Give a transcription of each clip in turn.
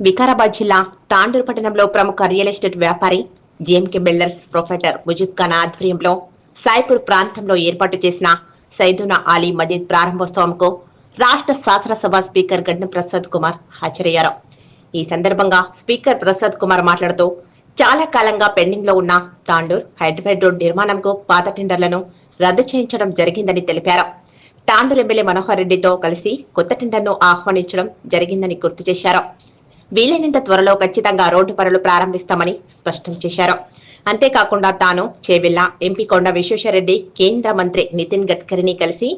వికారాబాద్ జిల్లా తాండూరు పట్టణంలో ప్రముఖ రియల్ ఎస్టేట్ వ్యాపారి JMK builders proprietor Mujib Khan ఆధ్వర్యంలో సాయిపూర్ ప్రాంతంలో ఏర్పాటు చేసిన సైదునా అలీ మజీద్ ప్రారంభోత్సవంకు రాష్ట్ర శాసనసభ స్పీకర్ గడ్డం ప్రసాద్ కుమార్ హాజరయ్యారు. ఈ సందర్భంగా స్పీకర్ ప్రసాద్ కుమార్ మాట్లాడుతూ చాలా కాలంగా పెండింగ్లో ఉన్న తాండూర్ హైదరాబాద్ రోడ్ నిర్మాణంకు పాత టెండర్లను రద్దు చేయించడం జరిగిందని తెలిపారు. తాండూరు ఎమ్మెల్యే మనోహర్ రెడ్డితో కలిసి కొత్త టెండర్ను ఆహ్వానించడం జరిగిందని గుర్తు చేశారు. వీలైనంత త్వరలో ఖచ్చితంగా రోడ్డు పనులు ప్రారంభిస్తామని స్పష్టం చేశారు. అంతేకాకుండా తాను చేవెళ్ళ ఎంపీ కొండ విశ్వేశ్వరరెడ్డి కేంద్ర మంత్రి నితిన్ గడ్కరీని కలిసి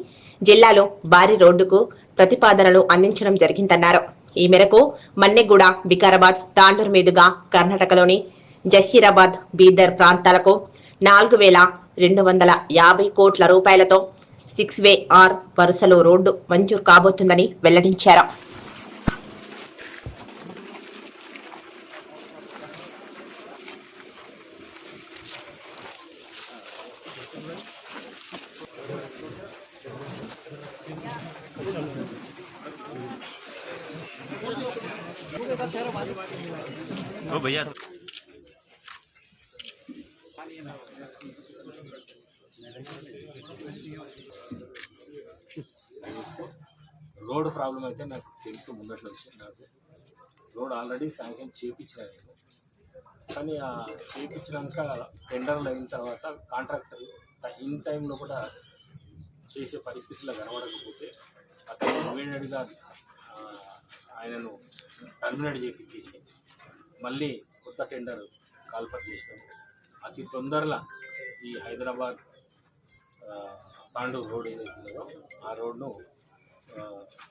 జిల్లాలో భారీ రోడ్డుకు ప్రతిపాదనలు అందించడం జరిగిందన్నారు. ఈ మేరకు మన్నెగూడ వికారాబాద్ తాండూరు మీదుగా కర్ణాటకలోని జహీరాబాద్ బీదర్ ప్రాంతాలకు నాలుగు వేల రెండు వందల యాభై కోట్ల రూపాయలతో సిక్స్ వే ఆర్ వరుసలో రోడ్డు మంజూరు కాబోతుందని వెల్లడించారు. ओ भैया రోడ్ ప్రాబ్లం అయితే నాకు తెలుసు ముందటి నుంచి నాకు రోడ్ ఆల్రెడీ శాంక్షన్ చేయించిన నేను కానీ ఆ చేయించినాక టెండర్లు అయిన తర్వాత కాంట్రాక్టర్ ఇన్ టైంలో కూడా చేసే పరిస్థితిలో కనబడకపోతే అతను ఇమీడియట్గా ఆయనను టర్మినేట్ చేయించేసి మళ్ళీ కొత్త టెండర్ కాల్ఫర్ చేసినాము అతి తొందరలో ఈ హైదరాబాద్ తాండూ రోడ్ ఏదైతుందో ఉందో ఆ రోడ్ను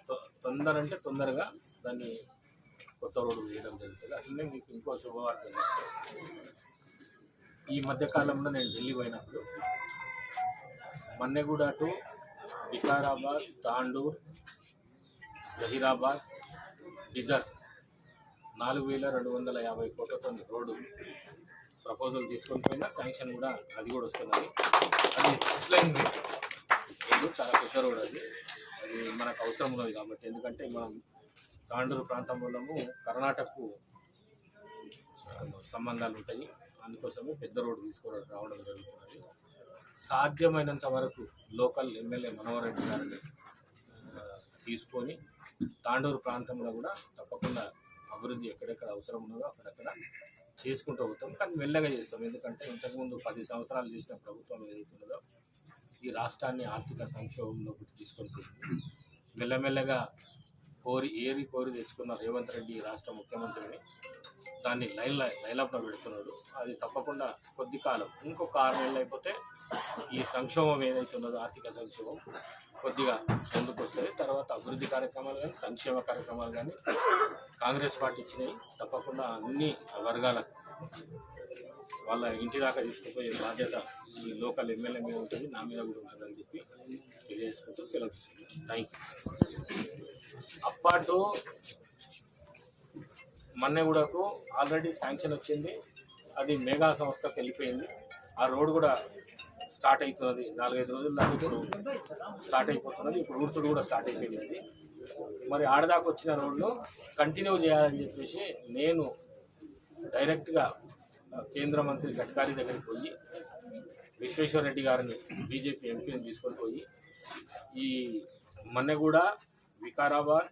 తొ- తొందర అంటే తొందరగా దాన్ని కొత్త రోడ్డు వేయడం జరుగుతుంది. అట్లనే మీకు ఇంకో శుభవార్త ఈ మధ్యకాలంలో నేను ఢిల్లీ పోయినప్పుడు మన్నెగూడ టు వికారాబాద్ తాండూర్ జహీరాబాద్ బిదర్ నాలుగు వేల రెండు వందల యాభై కోట్లతో రోడ్డు ప్రపోజల్ తీసుకొని పోయినా శాంక్షన్ కూడా అది కూడా వస్తున్నది. అది సిక్స్ లైన్ రోడ్డు చాలా పెద్ద రోడ్ అది. అది మనకు అవసరం ఉన్నది కాబట్టి. ఎందుకంటే మనం తాండూరు ప్రాంతం వల్లము కర్ణాటకకు సంబంధాలు ఉంటాయి. అందుకోసమే పెద్ద రోడ్డు తీసుకొని రావడం జరుగుతున్నది. సాధ్యమైనంత వరకు లోకల్ ఎమ్మెల్యే మనోహర్ రెడ్డి గారిని తీసుకొని తాండూరు ప్రాంతంలో కూడా తప్పకుండా అభివృద్ధి ఎక్కడెక్కడ అవసరం ఉన్నదో అక్కడక్కడ చేసుకుంటూ పోతాం. కానీ మెల్లగా చేస్తాం. ఎందుకంటే ఇంతకుముందు పది సంవత్సరాలు చేసిన ప్రభుత్వం ఏదైతున్నదో ఈ రాష్ట్రాన్ని ఆర్థిక సంక్షోభంలోకి తీసుకొని పోయింది. మెల్లమెల్లగా కోరి ఏరి కోరి తెచ్చుకున్న రేవంత్ రెడ్డి ఈ రాష్ట్ర ముఖ్యమంత్రిని దాన్ని లైన్ లైన్అప్లో పెడుతున్నాడు. అది తప్పకుండా కొద్ది కాలం ఇంకొక ఆరు నెలలు అయిపోతే ఈ సంక్షోభం ఏదైతే ఉన్నదో ఆర్థిక సంక్షోభం కొద్దిగా ముందుకు వస్తుంది. తర్వాత అభివృద్ధి కార్యక్రమాలు కానీ సంక్షేమ కార్యక్రమాలు కానీ కాంగ్రెస్ పార్టీ ఇచ్చినాయి తప్పకుండా అన్ని వర్గాలకు వాళ్ళ ఇంటి దాకా తీసుకుపోయే బాధ్యత ఈ లోకల్ ఎమ్మెల్యే మీద ఉంటుంది. నా మీద కూడా ఉంటుందని చెప్పి తెలియజేసుకుంటూ సెలవు తీసుకుంటాను థ్యాంక్ యూ అప్పాటు మన్నెగూడకు ఆల్రెడీ శాంక్షన్ వచ్చింది. అది మెగా సంస్థకు వెళ్ళిపోయింది. ఆ రోడ్ కూడా స్టార్ట్ అవుతున్నది. నాలుగైదు రోజులు దాకా ఇప్పుడు స్టార్ట్ అయిపోతున్నది. ఇప్పుడు ఊడ్చుడు కూడా స్టార్ట్ అయిపోయింది అది. మరి ఆడదాకా వచ్చిన రోడ్ను కంటిన్యూ చేయాలని చెప్పేసి నేను డైరెక్ట్గా కేంద్ర మంత్రి గడ్కరీ దగ్గరికి పోయి విశ్వేశ్వర రెడ్డి గారిని బీజేపీ ఎంపీని తీసుకొని పోయి ఈ Manneguda Vikarabad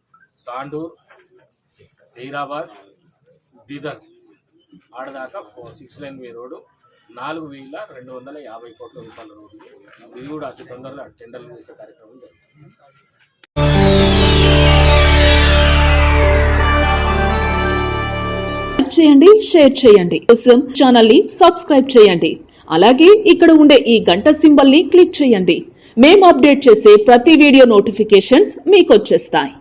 Tandur Zahirabad Bidar. ఆడదాకా four six lane way road. నాలుగు వేల రెండు వందల యాభై కోట్ల రూపాయల రోడ్డు. ఇది కూడా అతి తొందరలో టెండర్లు చేసే కార్యక్రమం జరుగుతుంది. చేయండి షేర్ చేయండి. కోసం ఛానల్ని సబ్స్క్రైబ్ చేయండి. అలాగే ఇక్కడ ఉండే ఈ గంట సింబల్ని క్లిక్ చేయండి. మేము అప్డేట్ చేసే ప్రతి వీడియో నోటిఫికేషన్స్ మీకు వచ్చేస్తాయి.